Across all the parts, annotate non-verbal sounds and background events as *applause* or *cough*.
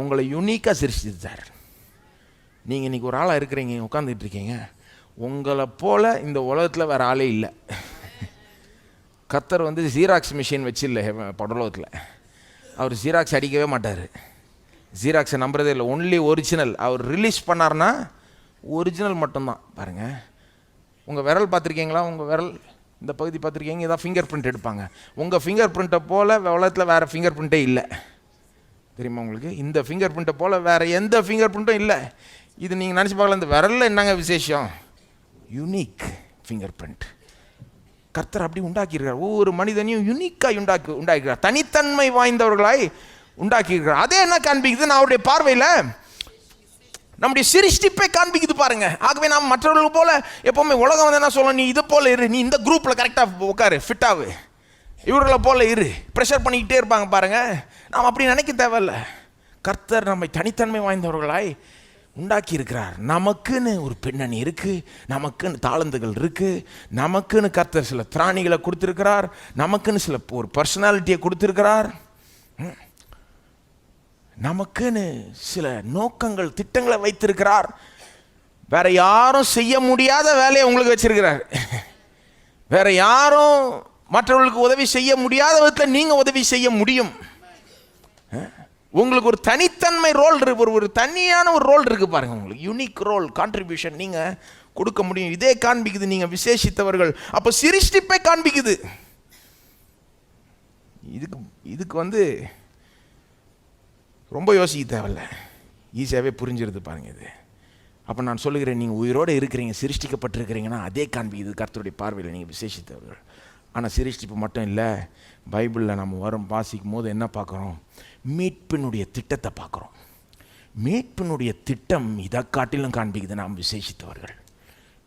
உங்களை யூனிக்காக சிருஷ்டித்தார் நீங்கள் இன்றைக்கி ஒரு ஆளாக இருக்கிறீங்க உட்காந்துட்டு இருக்கீங்க. உங்களை போல் இந்த உலகத்தில் வேறு ஆளே இல்லை. கத்தர் வந்து ஜீராக்ஸ் மிஷின் வச்சில்ல படலோகத்தில் அவர் ஜீராக்ஸ் அடிக்கவே மாட்டார். ஜீராக்ஸை நம்புறதே இல்லை ஒன்லி ஒரிஜினல் அவர் ரிலீஸ் பண்ணார்னா ஒரிஜினல் மட்டும்தான். பாருங்கள் உங்கள் விரல் பார்த்துருக்கீங்களா? உங்கள் விரல் இந்த பகுதி பார்த்துருக்கீங்க? இதான் ஃபிங்கர் பிரிண்ட் எடுப்பாங்க. உங்கள் ஃபிங்கர் பிரிண்ட்டை போல் உலகத்தில் வேறு ஃபிங்கர் பிரிண்ட்டே இல்லை. தெரியுமா உங்களுக்கு? இந்த ஃபிங்கர் பிரிண்ட்டை போல் வேறு எந்த ஃபிங்கர் பிரிண்ட்டும் இல்லை. இது நீங்கள் நினச்சி பார்க்கலாம் இந்த விரலில் என்னங்க விசேஷம்? யூனிக் ஃபிங்கர் பிரிண்ட் கர்த்தர் அப்படி உண்டாக்கியிருக்கார் ஒவ்வொரு மனிதனையும் யூனிக்காக உண்டாக்கி உண்டாக்கிறார். தனித்தன்மை வாய்ந்தவர்களாய் உண்டாக்கியிருக்கிறார். அதே என்ன காண்பிக்குது? நான் அவருடைய பார்வையில் நம்முடைய சிருஷ்டிப்பை காண்பிக்குது பாருங்க. ஆகவே நாம் மற்றவர்கள் போல எப்பவுமே உலகம் வந்து என்ன சொல்லணும் நீ இது போல இரு. நீ இந்த குரூப்பில் கரெக்டாக உட்காரு. ஃபிட்டாகு இவர்களை போல இரு. ப்ரெஷர் பண்ணிக்கிட்டே இருப்பாங்க பாருங்கள் நாம் அப்படி நினைக்க தேவையில்ல. கர்த்தர் நம்மை தனித்தன்மை வாய்ந்தவர்களாய் உண்டாக்கி இருக்கிறார். நமக்குன்னு ஒரு பின்னணி இருக்குது நமக்குன்னு தாளந்துகள் இருக்குது நமக்குன்னு கர்த்தர் சில திராணிகளை கொடுத்துருக்கிறார். நமக்குன்னு சில ஒரு பர்சனாலிட்டியை கொடுத்துருக்கிறார். நமக்குன்னு சில நோக்கங்கள் திட்டங்களை வைத்திருக்கிறார். வேற யாரும் செய்ய முடியாத வேலையை உங்களுக்கு வச்சிருக்கிறார். *laughs* வேற யாரும் மற்றவர்களுக்கு உதவி செய்ய முடியாத விதத்தில் நீங்கள் உதவி செய்ய முடியும். உங்களுக்கு ஒரு தனித்தன்மை ரோல் இருக்கு ஒரு ஒரு தனியான ஒரு ரோல் இருக்குது பாருங்க உங்களுக்கு. யூனிக் ரோல் கான்ட்ரிபியூஷன் நீங்கள் கொடுக்க முடியும். இதே காண்பிக்குது நீங்கள் விசேஷித்தவர்கள். அப்போ சிருஷ்டிப்பை காண்பிக்குது. இதுக்கு இதுக்கு வந்து ரொம்ப யோசிக்க தேவையில்ல. ஈஸியாகவே புரிஞ்சிருது பாருங்க இது. அப்போ நான் சொல்லுகிறேன் நீங்கள் உயிரோடு இருக்கிறீங்க சிருஷ்டிக்கப்பட்டிருக்கிறீங்கன்னா அதே காண்பிக்குது கர்த்தருடைய பார்வையில். நீங்கள் விசேஷித்தவர்கள். ஆனால் சிருஷ்டிப்பு மட்டும் இல்லை பைபிளில் நம்ம வரும் வாசிக்கும் போது என்ன பார்க்குறோம் மீட்பினுடைய திட்டத்தை பார்க்குறோம் மீட்பினுடைய திட்டம் இதை காட்டிலும் காண்பிக்குது நாம் விசேஷித்தவர்கள்.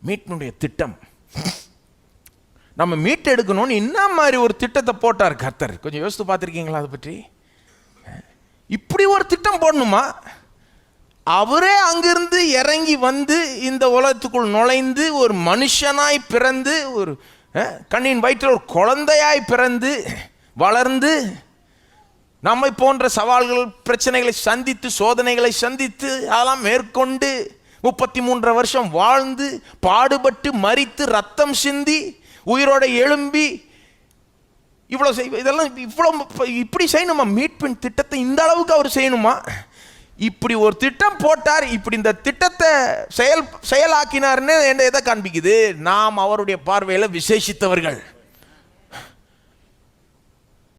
மீட்பினுடைய திட்டம். நம்ம மீட்டெடுக்கணும்னு என்ன மாதிரி ஒரு திட்டத்தை போட்டார் கர்த்தர்? கொஞ்சம் யோசித்து பார்த்துருக்கீங்களா அதை பற்றி? இப்படி ஒரு திட்டம் போடணுமா? அவரே அங்கிருந்து இறங்கி வந்து இந்த உலகத்துக்குள் நுழைந்து ஒரு மனுஷனாய் பிறந்து ஒரு கண்ணின் வயிற்றில் ஒரு குழந்தையாய் பிறந்து வளர்ந்து நம்மை போன்ற சவால்கள் பிரச்சனைகளை சந்தித்து சோதனைகளை சந்தித்து அதெல்லாம் மேற்கொண்டு முப்பத்தி மூன்றரை வருஷம் வாழ்ந்து பாடுபட்டு மறித்து ரத்தம் சிந்தி உயிரோட எழும்பி இவ்வளோ செய் இதெல்லாம் இவ்வளோ இப்படி செய்யணுமா? மீட்பின் திட்டத்தை இந்த அளவுக்கு அவர் செய்யணுமா? இப்படி ஒரு திட்டம் போட்டார் இப்படி இந்த திட்டத்தை செயல் செயலாக்கினார்னு என்ன எதை காண்பிக்குது? நாம் அவருடைய பார்வையில் விசேஷித்தவர்கள்.